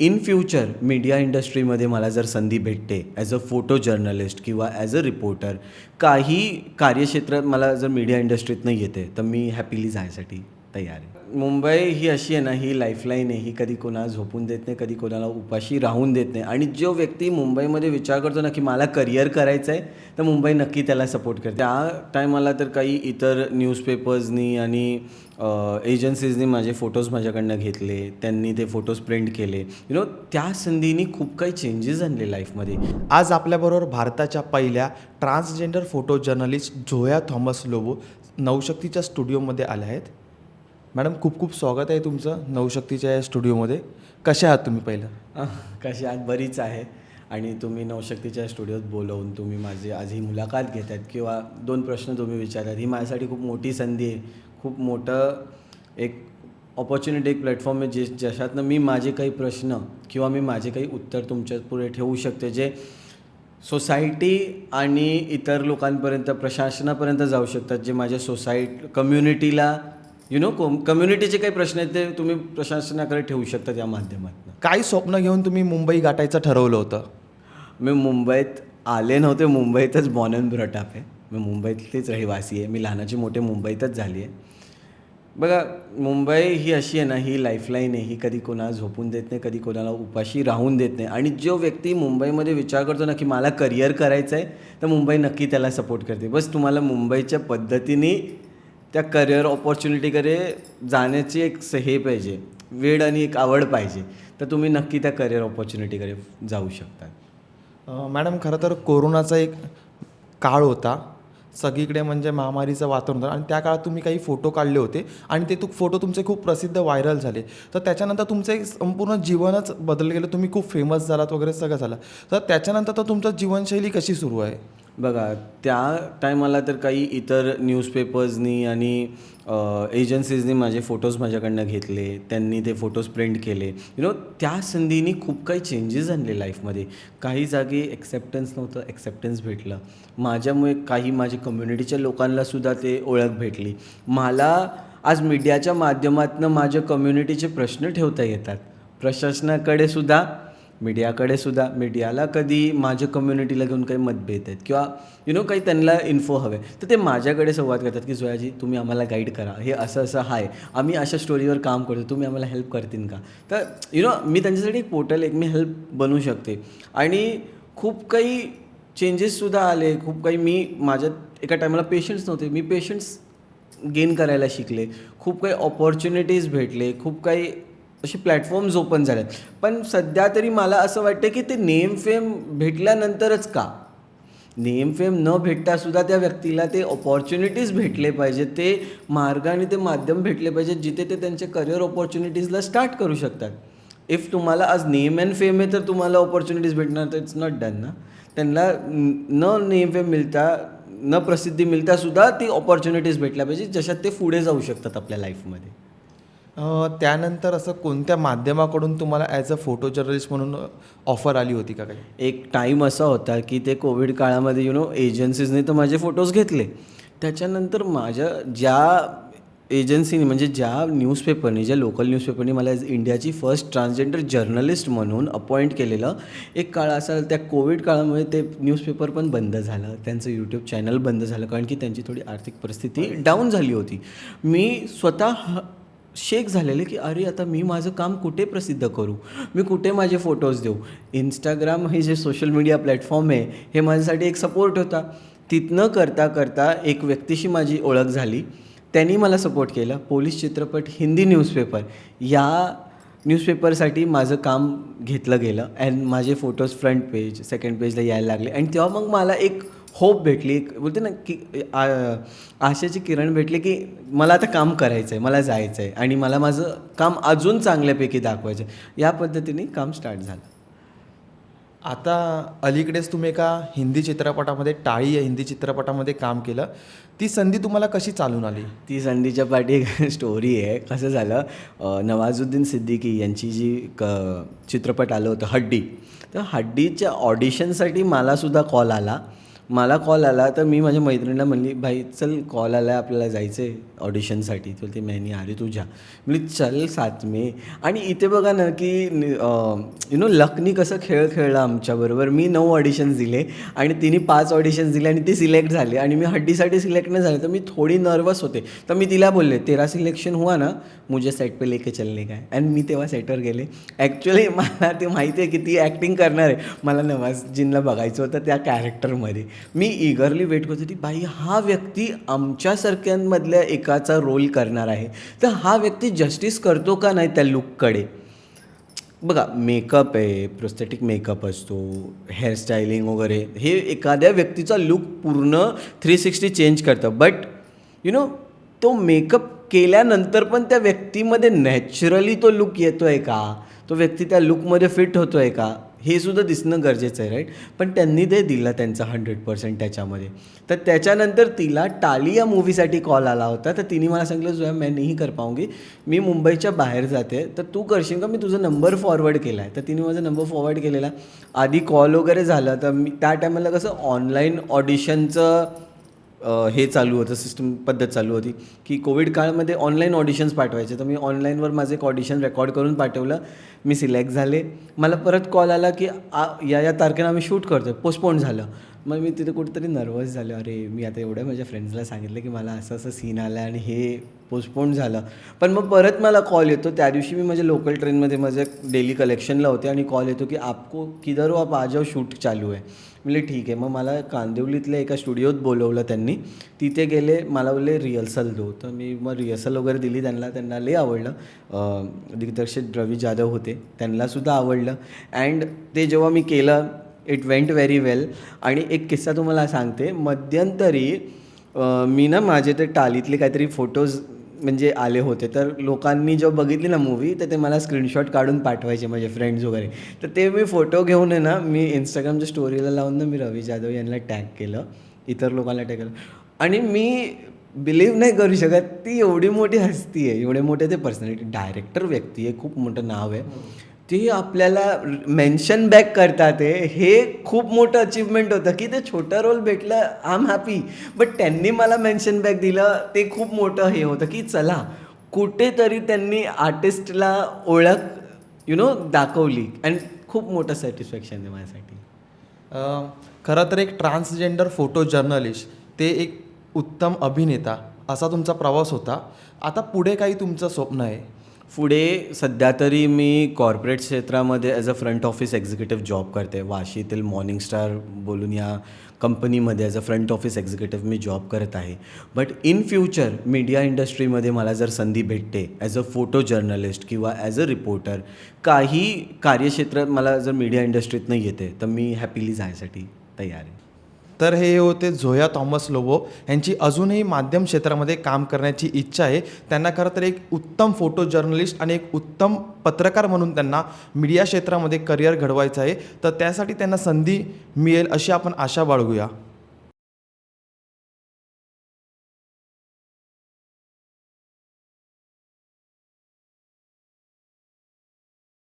In future media इंडस्ट्रीमध्ये मला जर संधी भेटते ॲज अ फोटो जर्नलिस्ट किंवा ॲज अ रिपोर्टर काही कार्यक्षेत्रात मला जर मीडिया इंडस्ट्रीतनं येते तर मी हॅपीली जायसाठी तयार आहे. मुंबई ही अशी आहे ना ही लाईफलाईन आहे. ही कधी कोणाला झोपून देत नाही कधी कोणाला उपाशी राहून देत नाही. आणि जो व्यक्ती मुंबईमध्ये विचार करतो ना की मला करिअर करायचं आहे तर मुंबई नक्की त्याला सपोर्ट करते. त्या टायमाला तर काही इतर न्यूजपेपर्सनी आणि एजन्सीजनी माझे फोटोज माझ्याकडनं घेतले. त्यांनी ते फोटोज प्रिंट केले. यु नो त्या संधीनी खूप काही चेंजेस आणले लाईफमध्ये आज आपल्याबरोबर भारताच्या पहिल्या transgender photo journalist Zoya Thomas Lobo नवशक्तीच्या स्टुडिओमध्ये आल्या आहेत. मॅडम खूप खूप स्वागत आहे तुमचं नवशक्तीच्या या स्टुडिओमध्ये. कसे आहात तुम्ही पहिलं? अह, कशी आहात? बरीच आहे. आणि तुम्ही नवशक्तीच्या स्टुडिओत बोलवून तुम्ही माझी आज ही मुलाखत घेत आहेत किंवा दोन प्रश्न तुम्ही विचारतात ही माझ्यासाठी खूप मोठी संधी आहे. खूप मोठं एक ऑपॉर्च्युनिटी एक प्लॅटफॉर्म आहे जे ज्याच्यातनं मी माझे काही प्रश्न किंवा मी माझे काही उत्तर तुमच्यापुढे ठेवू शकते जे सोसायटी आणि इतर लोकांपर्यंत प्रशासनापर्यंत जाऊ शकतात जे माझ्या सोसायट कम्युनिटीला यु नो कम्युनिटीचे काही प्रश्न आहेत ते तुम्ही प्रशासनाकडे ठेवू शकता या माध्यमातून. काय स्वप्न घेऊन तुम्ही मुंबई गाठायचं ठरवलं होतं. मी मुंबईत आले नव्हते मुंबईतच बॉर्न अँड ब्रॉटअप आहे. मी मुंबईतलीच रहिवासी आहे मी लहानाची मोठे मुंबईतच झाली आहे. बघा मुंबई ही अशी आहे ना ही लाईफलाईन आहे ही कधी कोणाला झोपून देत नाही कधी कोणाला उपाशी राहून देत नाही. आणि जो व्यक्ती मुंबईमध्ये विचार करतो ना की मला करिअर करायचं आहे तर मुंबई नक्की त्याला सपोर्ट करते. बस तुम्हाला मुंबईच्या पद्धतीने त्या करिअर ऑपॉर्च्युनिटीकडे जाण्याची एक स- हे पाहिजे वेळ आणि एक आवड पाहिजे तर तुम्ही नक्की त्या करिअर ऑपॉर्च्युनिटीकडे जाऊ शकता. मॅडम खरं तर कोरोनाचा एक काळ होता. सगळीकडे म्हणजे महामारीचं वातावरण होतं आणि त्या काळात तुम्ही काही फोटो काढले होते आणि ते तू फोटो तुमचे खूप प्रसिद्ध व्हायरल झाले. तर त्याच्यानंतर तुमचं एक संपूर्ण जीवनच बदललं गेलं. तुम्ही खूप फेमस झालात वगैरे सगळं झालं. तर त्याच्यानंतर तर तुमचं जीवनशैली कशी सुरू आहे? बघा त्या टायमाला तर काही इतर न्यूजपेपर्सनी आणि एजन्सीजनी माझे फोटोज माझ्याकडनं घेतले त्यांनी ते फोटोज प्रिंट केले. यु नो त्या संधीनी खूप काही चेंजेस आणले लाईफमध्ये काही जागी एक्सेप्टन्स नव्हतं ॲक्सेप्टन्स भेटलं. माझ्यामुळे काही माझ्या कम्युनिटीच्या लोकांनासुद्धा ते ओळख भेटली. मला आज मीडियाच्या माध्यमातून माझ्या कम्युनिटीचे प्रश्न ठेवता येतात. प्रशासनाकडे सुद्धा मीडियाकडे सुद्धा मीडियाला कधी माझ्या कम्युनिटीला घेऊन काही मतभेद आहेत किंवा यु नो काही त्यांना इन्फो हवे तर ते माझ्याकडे संवाद करतात की जोयाजी तुम्ही आम्हाला गाईड करा. हे असं असं आहे. आम्ही अशा स्टोरीवर काम करतो. तुम्ही आम्हाला हेल्प करतील का? तर यु नो मी त्यांच्यासाठी एक पोर्टल एक मी हेल्प बनू शकते. आणि खूप काही चेंजेससुद्धा आले. खूप काही मी माझ्यात एका टायमाला पेशन्स नव्हते. मी पेशन्स गेन करायला शिकले. खूप काही ऑपॉर्च्युनिटीज भेटले. खूप काही असे प्लॅटफॉर्म्स ओपन झाले आहेत पण सध्या तरी मला असं वाटतं की ते नेम फेम भेटल्यानंतरच का? नेम फेम न भेटतासुद्धा त्या व्यक्तीला ते ऑपॉर्च्युनिटीज भेटले पाहिजे ते मार्ग आणि ते माध्यम भेटले पाहिजे जिथे ते त्यांच्या करिअर ऑपॉर्च्युनिटीजला स्टार्ट करू शकतात. इफ तुम्हाला आज नेम अँड फेम आहे तर तुम्हाला ऑपॉर्च्युनिटीज भेटणार तर इट्स नॉट डन ना. त्यांना न नेम फेम मिळता न प्रसिद्धी मिळतासुद्धा ती ऑपॉर्च्युनिटीज भेटल्या पाहिजे जशात ते पुढे जाऊ शकतात आपल्या लाईफमध्ये अं, त्यानंतर असं कोणत्या माध्यमाकडून तुम्हाला ॲज अ फोटो जर्नलिस्ट म्हणून ऑफर आली होती का काही? एक टाईम असा होता की ते कोविड काळामध्ये यु नो एजन्सीजने तर माझे फोटोज घेतले. त्याच्यानंतर माझ्या ज्या एजन्सीने म्हणजे ज्या न्यूजपेपरने ज्या लोकल न्यूजपेपरने मला इंडियाची फर्स्ट ट्रान्सजेंडर जर्नलिस्ट म्हणून अपॉइंट केलेलं एक काळ असा त्या कोविड काळामुळे ते न्यूजपेपर पण बंद झालं. त्यांचं यूट्यूब चॅनल बंद झालं. कारण की त्यांची थोडी आर्थिक परिस्थिती डाऊन झाली होती. मी स्वतः ह- शेक झालेले की अरे आता मी माझं काम कुठे प्रसिद्ध करू? मी कुठे माझे फोटोज देऊ? इंस्टाग्राम हे जे सोशल मीडिया प्लॅटफॉर्म आहे हे माझ्यासाठी एक सपोर्ट होता. तिथनं करता करता एक व्यक्तीशी माझी ओळख झाली. त्यांनी मला सपोर्ट केला. पोलीस चित्रपट हिंदी न्यूजपेपर या न्यूजपेपरसाठी माझं काम घेतलं गेलं. अँड माझे फोटोज फ्रंट पेज सेकंड पेजला यायला लागले. आणि तेव्हा मग मला एक होप भेटली. बोलते ना की आ- आशेची किरण भेटली की मला आता काम करायचं आहे मला जायचं आहे आणि मला माझं काम अजून चांगल्यापैकी दाखवायचं आहे या पद्धतीने काम स्टार्ट झालं. आता अलीकडेच तुम्ही एका हिंदी चित्रपटामध्ये टाळी या हिंदी चित्रपटामध्ये काम केलं. ती संधी तुम्हाला कशी चालून आली? ती संधीच्या पाठी एक स्टोरी आहे. कसं झालं नवाजुद्दीन सिद्दीकी यांची जी क चित्रपट आलं होतं हड्डी. तर हड्डीच्या ऑडिशनसाठी मलासुद्धा कॉल आला. मला कॉल आला तर मी माझ्या मैत्रिणीला म्हणली भाई चल कॉल आला आहे आपल्याला जायचं आहे ऑडिशनसाठी तर ते मैनी अरे तुझ्या म्हणजे चल साथ मे आणि इथे बघा ना की यु नो लकनी कसं खेळ खेळला आमच्याबरोबर मी नऊ ऑडिशन्स दिले आणि तिने पाच ऑडिशन्स दिले आणि ती सिलेक्ट झाली. आणि मी हड्डीसाठी सिलेक्ट नाही झाले तर मी थोडी नर्वस होते. तर मी तिला बोलले तेरा सिलेक्शन हुआ ना मुझे सेट पे लेके चलने काय आणि मी तेव्हा सेटवर गेले. ॲक्च्युली मला ते माहिती आहे की ती ॲक्टिंग करणार आहे. मला नवाजुद्दीनला बघायचं होतं त्या कॅरेक्टरमध्ये मी इगरली वेट करत होती बाई हा व्यक्ती आमच्यासारख्यांमधल्या एकाचा रोल करणार आहे. तर हा व्यक्ती जस्टिस करतो का नाही त्या लुककडे बघा मेकअप आहे प्रोस्थेटिक मेकअप असतो हेअरस्टाईलिंग वगैरे हे एखाद्या व्यक्तीचा लुक पूर्ण थ्री सिक्स्टी चेंज करतं. बट यु नो तो मेकअप केल्यानंतर पण त्या व्यक्तीमध्ये नॅचरली तो लुक येतो आहे का? तो व्यक्ती त्या लुकमध्ये फिट होतो आहे का? हे सुद्धा दिसणं गरजेचं आहे राईट पण त्यांनी ते दिलं त्यांचं हंड्रेड पर्सेंट त्याच्यामध्ये. तर त्याच्यानंतर तिला टाली या मूवीसाठी कॉल आला होता. तर तिने मला सांगितलं जो मैं नाही कर पाऊंगी. मी मुंबईच्या बाहेर जाते. तर तू करशील का? मी तुझा नंबर फॉरवर्ड केला आहे तर तिने माझा नंबर फॉरवर्ड केलेला. आधी कॉल वगैरे झालं. तर मी त्या टायमाला कसं ऑनलाईन ऑडिशनचं हे चालू होतं सिस्टम पद्धत चालू होती की कोविड काळामध्ये ऑनलाईन ऑडिशन्स पाठवायचे. तर मी ऑनलाईनवर माझं एक ऑडिशन रेकॉर्ड करून पाठवलं. मी सिलेक्ट झाले. मला परत कॉल आला की आ या या तारखेला आम्ही शूट करतो पोस्टपोन झालं. मग मी तिथे कुठेतरी नर्वस झालो. अरे मी आता एवढ्या माझ्या फ्रेंड्सला सांगितलं की मला असं असं सीन आलं आणि हे पोस्टपोन झालं. पण मग परत मला कॉल येतो. त्या दिवशी मी माझ्या लोकल ट्रेनमध्ये माझ्या डेली कलेक्शनला होते आणि कॉल येतो की आपको किधर हो? आप आ जाओ शूट चालू आहे. म्हणजे ठीक आहे. मग मला कांदिवलीतल्या एका स्टुडिओत बोलवलं त्यांनी. तिथे गेले मला बोलले रिहर्सल दो. तर मी मग रिहर्सल वगैरे दिली त्यांना. त्यांना लई आवडलं. दिग्दर्शक रवी जाधव होते. त्यांनासुद्धा आवडलं. अँड ते जेव्हा मी केलं इट वेंट व्हेरी वेल आणि एक किस्सा तुम्हाला सांगते. मध्यंतरी मी ना माझे ते टालीतले काहीतरी फोटोज म्हणजे आले होते. तर लोकांनी जेव्हा बघितली ना मूवी तर ते मला स्क्रीनशॉट काढून पाठवायचे माझे फ्रेंड्स वगैरे. तर ते मी फोटो घेऊन आहे ना मी इंस्टाग्रामच्या स्टोरीला लावून ना मी रवी जाधव यांना टॅग केलं. इतर लोकांना टॅग केलं. आणि मी बिलीव्ह नाही करू शकत ती एवढी मोठी हस्ती आहे. एवढे मोठे ते पर्सनॅलिटी डायरेक्टर व्यक्ती आहे. खूप मोठं नाव आहे. ते आपल्याला मेन्शन बॅक करतात आहे हे खूप मोठं अचीवमेंट होतं की ते छोटं रोल भेटलं आय एम हॅपी बट त्यांनी मला मेन्शन बॅक दिलं ते खूप मोठं हे होतं की चला कुठेतरी त्यांनी आर्टिस्टला ओळख यु नो दाखवली. अँड खूप मोठं सॅटिस्फॅक्शन आहे माझ्यासाठी. खरं तर एक ट्रान्सजेंडर फोटो जर्नलिस्ट ते एक उत्तम अभिनेता असा तुमचा प्रवास होता. आता पुढे काही तुमचं स्वप्न आहे. पुढे सध्या तरी मी कॉर्पोरेट क्षेत्रामध्ये as a front office executive job करते. वाशीतील मॉर्निंग स्टार बोलून या कंपनीमध्ये as a front office executive me job करत आहे. बट इन फ्युचर मीडिया इंडस्ट्रीमध्ये मला जर संधी भेटते ॲज अ फोटो जर्नलिस्ट किंवा ॲज अ रिपोर्टर काही कार्यक्षेत्रात मला जर मीडिया इंडस्ट्रीतनं येते तर मी हॅपीली जायसाठी तयार आहे. तर हे होते झोया थॉमस लोबो यांची अजूनही माध्यम क्षेत्रामध्ये काम करण्याची इच्छा आहे. त्यांना खरं तर एक उत्तम फोटो जर्नलिस्ट आणि एक उत्तम पत्रकार म्हणून त्यांना मीडिया क्षेत्रामध्ये करिअर घडवायचं आहे. तर त्यासाठी त्यांना संधी मिळेल अशी आपण आशा बाळगूया.